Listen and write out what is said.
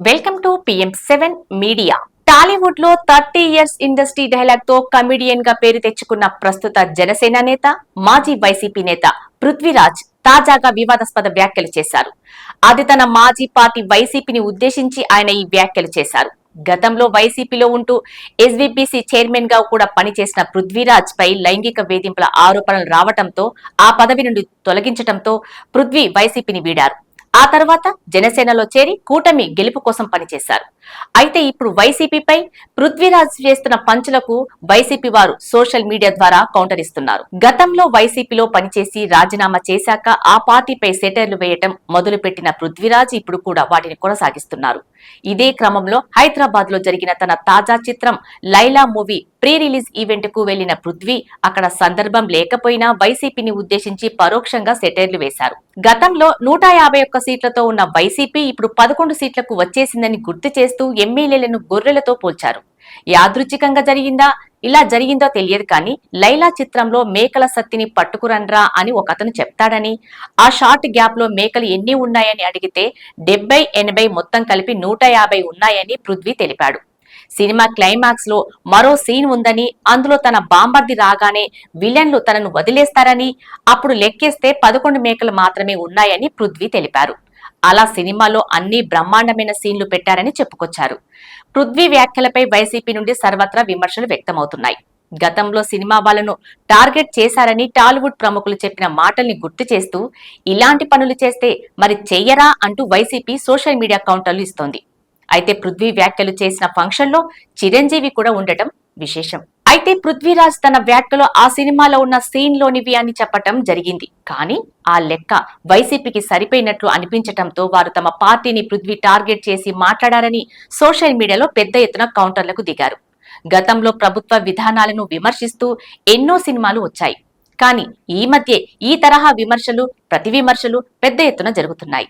Welcome to PM seven media టాలీవుడ్లో thirty years industry డైలాగ్తో కమిడియన్గా పేరు తెచ్చుకున్న ప్రస్తుత జనసేన నేత మాజీ వైసీపీ నేత పృథ్వీరాజ్ తాజాగా వివాదాస్పద వ్యాఖ్యలు చేశారు. అది తన మాజీ పార్టీ వైసీపీని ఉద్దేశించి ఆయన ఈ వ్యాఖ్యలు చేశారు. గతంలో వైసీపీలో ఉంటూ ఎస్వీబీసీ చైర్మన్గా కూడా పనిచేసిన పృథ్వీరాజ్ పై లైంగిక వేధింపుల ఆరోపణలు రావడంతో ఆ పదవి నుండి తొలగించడంతో పృథ్వీ వైసీపీని వీడారు. ఆ తర్వాత జనసేనలో చేరి కూటమి గెలుపు కోసం పనిచేశారు. అయితే ఇప్పుడు వైసీపీపై పృథ్వీరాజ్ చేస్తున్న పంచులకు వైసీపీ వారు సోషల్ మీడియా ద్వారా కౌంటర్ ఇస్తున్నారు. గతంలో వైసీపీలో పనిచేసి రాజీనామా చేశాక ఆ పార్టీపై సెటర్లు వేయటం మొదలుపెట్టిన పృథ్వీరాజ్ ఇప్పుడు కూడా వాటిని కొనసాగిస్తున్నారు. ఇదే క్రమంలో హైదరాబాద్లో జరిగిన తన తాజా చిత్రం లైలా మూవీ ప్రీ రిలీజ్ ఈవెంట్కు వెళ్ళిన పృథ్వీ అక్కడ సందర్భం లేకపోయినా వైసీపీని ఉద్దేశించి పరోక్షంగా సెటైర్లు వేశారు. గతంలో నూట యాభై ఒక్క సీట్లతో ఉన్న వైసీపీ ఇప్పుడు పదకొండు సీట్లకు వచ్చేసిందని గుర్తు చేస్తూ ఎమ్మెల్యేలను గొర్రెలతో పోల్చారు. యాదృచ్ఛికంగా జరిగిందా? ఇలా జరిగిందో తెలియదు కానీ లైలా చిత్రంలో మేకల సత్తిని పట్టుకురండ్రా అని ఒక అతను చెప్తాడని ఆ షార్ట్ గ్యాప్లో మేకలు ఎన్ని ఉన్నాయని అడిగితే డెబ్బై ఎనభై మొత్తం కలిపి నూట యాభై ఉన్నాయని పృథ్వీ తెలిపాడు. సినిమా క్లైమాక్స్లో మరో సీన్ ఉందని అందులో తన బాంబర్ది రాగానే విలన్లు తనను వదిలేస్తారని అప్పుడు లెక్కేస్తే పదకొండు మేకలు మాత్రమే ఉన్నాయని పృథ్వీ తెలిపారు. అలా సినిమాలో అన్ని బ్రహ్మాండమైన సీన్లు పెట్టారని చెప్పుకొచ్చారు. పృథ్వీ వ్యాఖ్యలపై వైసీపీ నుండి సర్వత్రా విమర్శలు వ్యక్తమవుతున్నాయి. గతంలో సినిమా వాళ్ళను టార్గెట్ చేశారని టాలీవుడ్ ప్రముఖులు చెప్పిన మాటల్ని గుర్తు చేస్తూ ఇలాంటి పనులు చేస్తే మరి చెయ్యరా? అంటూ వైసీపీ సోషల్ మీడియా కౌంటర్లు ఇస్తోంది. అయితే పృథ్వీ వ్యాఖ్యలు చేసిన ఫంక్షన్లో చిరంజీవి కూడా ఉండటం విశేషం. అయితే పృథ్వీరాజ్ తన వ్యాఖ్యలో ఆ సినిమాలో ఉన్న సీన్ లోనివి అని చెప్పటం జరిగింది. కానీ ఆ లెక్క వైసీపీకి సరిపోయినట్లు అనిపించటంతో వారు తమ పార్టీని పృథ్వీ టార్గెట్ చేసి మాట్లాడారని సోషల్ మీడియాలో పెద్ద ఎత్తున కౌంటర్లకు దిగారు. గతంలో ప్రభుత్వ విధానాలను విమర్శిస్తూ ఎన్నో సినిమాలు వచ్చాయి. కానీ ఈ మధ్య ఈ తరహా విమర్శలు ప్రతి విమర్శలు పెద్ద ఎత్తున జరుగుతున్నాయి.